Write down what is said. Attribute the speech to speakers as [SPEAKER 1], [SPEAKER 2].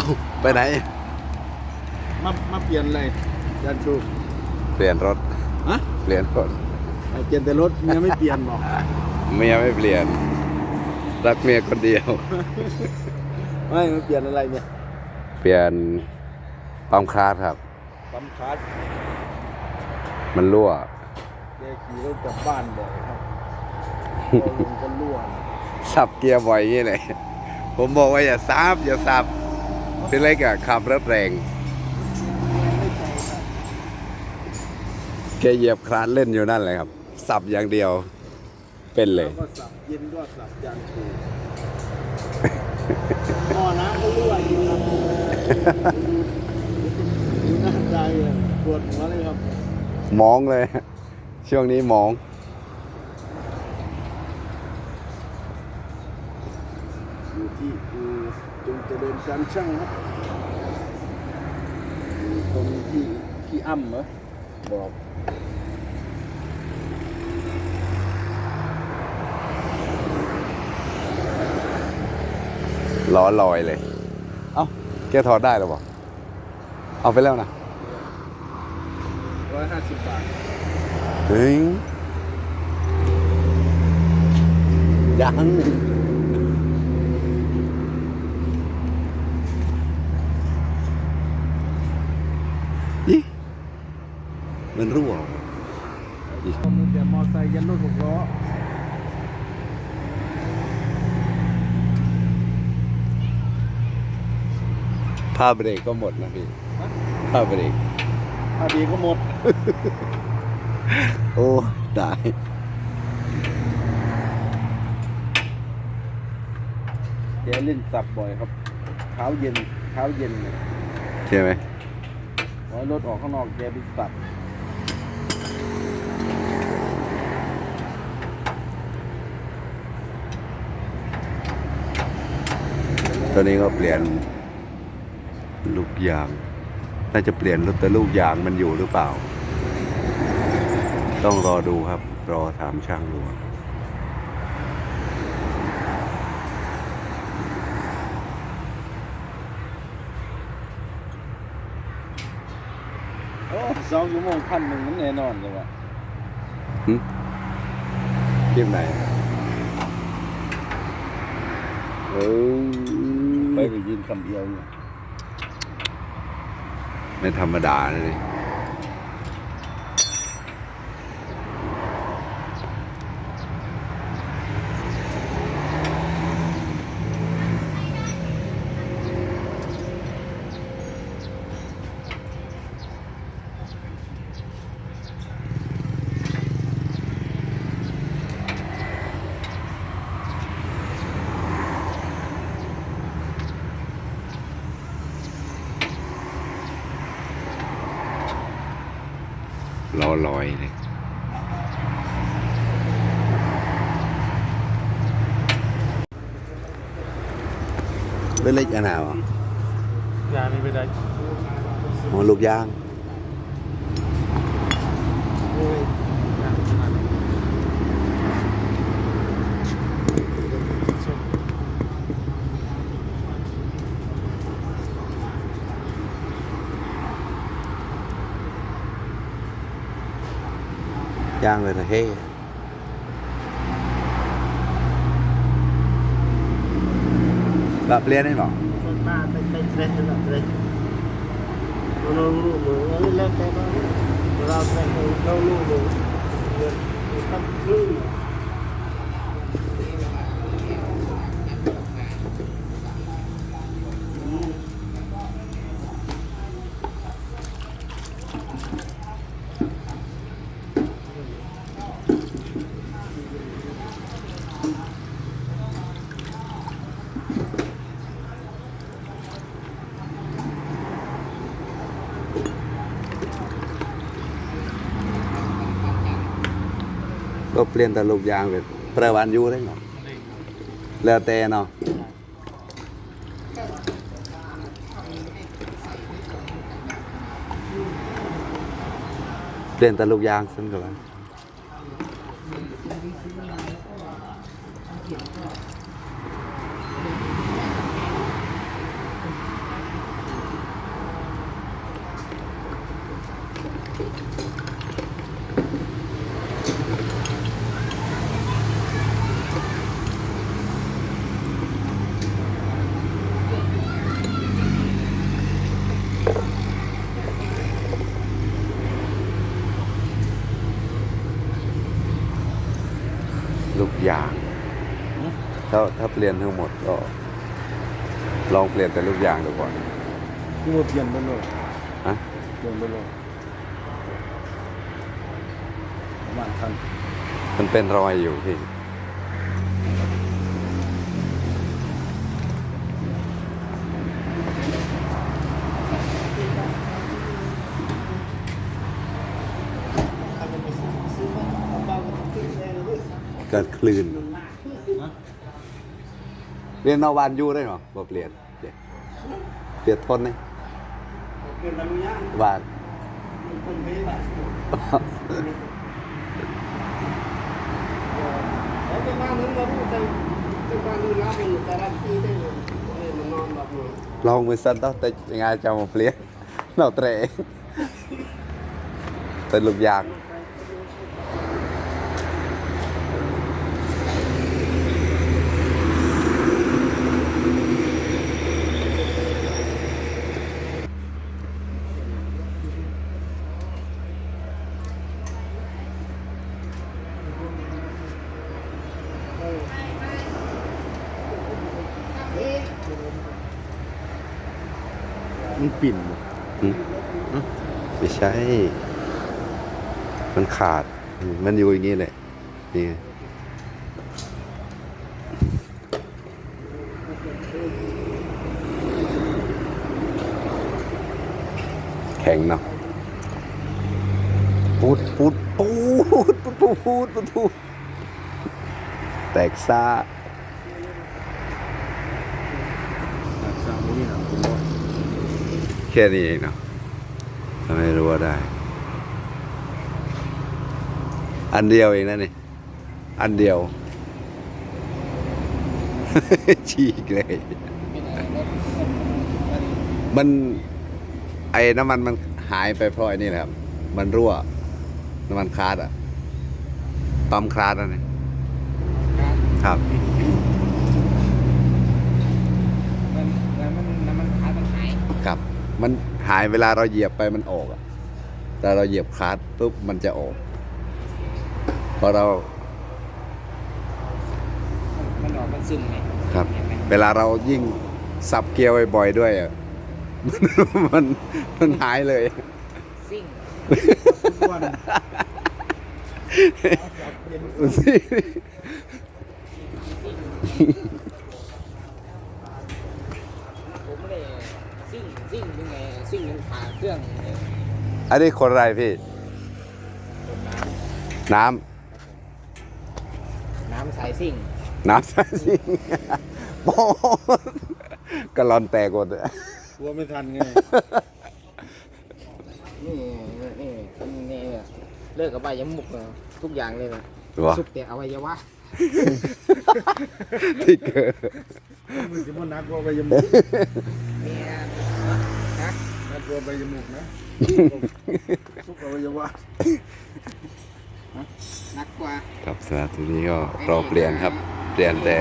[SPEAKER 1] เอาไปไหน
[SPEAKER 2] มามาเปลี่ยนเลยยันชู
[SPEAKER 1] เปลี่ยนรถ
[SPEAKER 2] ฮะ
[SPEAKER 1] เปลี่ยนรถ
[SPEAKER 2] เปลี่ยนแต่รถเมียไม่เปลี่ยนบอก
[SPEAKER 1] เมียไม่เปลี่ยน รักเมียคนเดียว
[SPEAKER 2] ไม่มาเปลี่ยนอะไรเนี่ย
[SPEAKER 1] เปลี่ยนปั๊มคาร์ดครับ
[SPEAKER 2] ปั๊มคาร์ด
[SPEAKER 1] มันรั่ว
[SPEAKER 2] แกขี่รถกลับบ้านบ่อยครับพอลงก็รั่วนะ
[SPEAKER 1] สับเกียร์บ่อยอย่างนี้เลยผมบอกว่าอย่าซับอย่าสับ เป็นไรกับขับรถแรง
[SPEAKER 2] ไม่ใช่ครับ
[SPEAKER 1] แกเหยียบคลานเล่นอยู่นั่นเลยครับ สับอย่างเดียว เป็นเลย
[SPEAKER 2] แล้วก็สับเย็นก็สับยันชูหม้อน้ำก็รั่วอยู่ครับดูหน้าใจเลยปวดหัวเลยครับ
[SPEAKER 1] มองเลย ช่วงนี้มอง
[SPEAKER 2] อยู่ที่อู จงเจริญการช่างครับอยู่ตรงที่ที่อ้ำเหรอบอก
[SPEAKER 1] ล้อลอยเลย เอ้าแกถอดได้หรอบอกเอาไปแล้วนะ
[SPEAKER 2] ร้อยห้าสิบบาท
[SPEAKER 1] เฮ้ยยัง ยี่มันรั่ว
[SPEAKER 2] ก็มีแต่มอไซค์ยันรถหกล้อ
[SPEAKER 1] ผ้าเบรกก็หมดนะพี่ผ้าเบรก
[SPEAKER 2] อาดีก็หมด
[SPEAKER 1] โอ้ได้
[SPEAKER 2] แกเล่นสับบ่อยครับเช้าเย็นเช้าเย็นเนี่ย
[SPEAKER 1] ใช่ไหม
[SPEAKER 2] พอรถออกข้างนอกแกไปสับ
[SPEAKER 1] ตอนนี้ก็เปลี่ยนลูกยาง น่าจะเปลี่ยนรถแต่ลูกยางมันอยู่หรือเปล่า ต้องรอดูครับ รอถามช่างดู
[SPEAKER 2] โอ้ สองชั่วโมงพันหนึ่งมันแน่นอนเลยว่ะ
[SPEAKER 1] หึคลิปไหนเออ
[SPEAKER 2] ไปไปยินคำเดียวอยู่
[SPEAKER 1] ไม่ธรรมดาเลย รอลอยเลยเล็กๆอันไหนวะ
[SPEAKER 2] ยานี่ไปได้
[SPEAKER 1] อ๋อลูกยาง
[SPEAKER 2] โอ้ยยาขนาดนี้
[SPEAKER 1] ย่างเลยนะเฮ้แบบเรียนได้หรอ
[SPEAKER 2] บ้าไปไปเทรนด์แบบเลยเราลูกหนูเล็กแต่เราเราแต่เราลูกหนูเงินทำครึ่ง
[SPEAKER 1] ก็เปลี่ยนแต่ลูกยางเป็นประวันอยูได้หรอแล้วแต่เนาะเปลี่ยนแต่ลูกยางซึ่งกัน ลูกยาง ถ้าถ้าเปลี่ยนทั้งหมดก็ ลองเปลี่ยนแต่ลูกยางดูก่อน
[SPEAKER 2] ที่ว่าเปลี่ยนไปเลย
[SPEAKER 1] ฮะ
[SPEAKER 2] เปลี่ยนไปเลยประมาณคัน
[SPEAKER 1] มันเป็นรอยอยู่พี่
[SPEAKER 2] คันมันไปซื้อมาเอาเบาก็ขึ้นได้เลย
[SPEAKER 1] เกิดคลื่น เรียนนอกบ้านอยู่ได้หรอบอกเรียนเดี๋ยว
[SPEAKER 2] เดี๋ยวทนเลยบ้าน
[SPEAKER 1] ลองมือสั้นต้องแต่ยังไงจะมาเปลี่ยนเราเตะแต่ลูกยาง
[SPEAKER 2] มันปิ่นหมด
[SPEAKER 1] อืมไม่ใช่ มันขาด มันอยู่อย่างนี้แหละ นี่แข็งเนาะปูดปูดปูดปูดปูดปูดแตกซะ แค่นี้เองเนาะทำไมรู้ว่าได้ อันเดียวเองนะนี่อันเดียว ฉีกเลย มัน ไอ้น้ำมันมันหายไปเพราะไอ้นี่แหละครับ มันรั่ว น้ำมันคลาดอะปั๊มคลาดนั่นเองครับ
[SPEAKER 3] มันแล้วมันแล้วมันหายมันหาย
[SPEAKER 1] ครับ มันหายเวลาเราเหยียบไปมันออกอะแต่เราเหยียบคลาดปุ๊บมันจะออกพอเรา
[SPEAKER 3] มันออกมันซึมไง
[SPEAKER 1] ครับ
[SPEAKER 3] เห็นไหม
[SPEAKER 1] เวลาเรายิ่งสับเกียร์บ่อยๆด้วยอะมันมันหายเลย
[SPEAKER 3] ซิ่ง
[SPEAKER 2] วัน
[SPEAKER 3] ผมไม่ได้ซิ่งซิ่งยังไงซิ่งยังผ่าเครื่องเนี่ย
[SPEAKER 1] อันนี้คนอะไรพี่
[SPEAKER 3] ผมน้
[SPEAKER 1] น้ำ
[SPEAKER 3] น้ำสายซิ่งำ
[SPEAKER 1] น้ำใส่สิงโป๊ดกระลอนแตกหมดเลย
[SPEAKER 2] กลัวไม่ทันไง
[SPEAKER 3] นี่นี่นี่เลิกกับใบยมุกเลยทุกอย่างเลยนะ
[SPEAKER 1] วะ
[SPEAKER 3] สุกแต่อวัยวะ
[SPEAKER 1] ที่เกิด
[SPEAKER 2] มันจะมันนักกว่าใบยมุก
[SPEAKER 3] เนี่ยนะ
[SPEAKER 2] นักกว่าใบยมุกนะสุกอวัยวะ
[SPEAKER 3] หนักกว่า
[SPEAKER 1] ครับสำหรับทีนี้ก็รอเปลี่ยนครับ เปลี่ยนแต่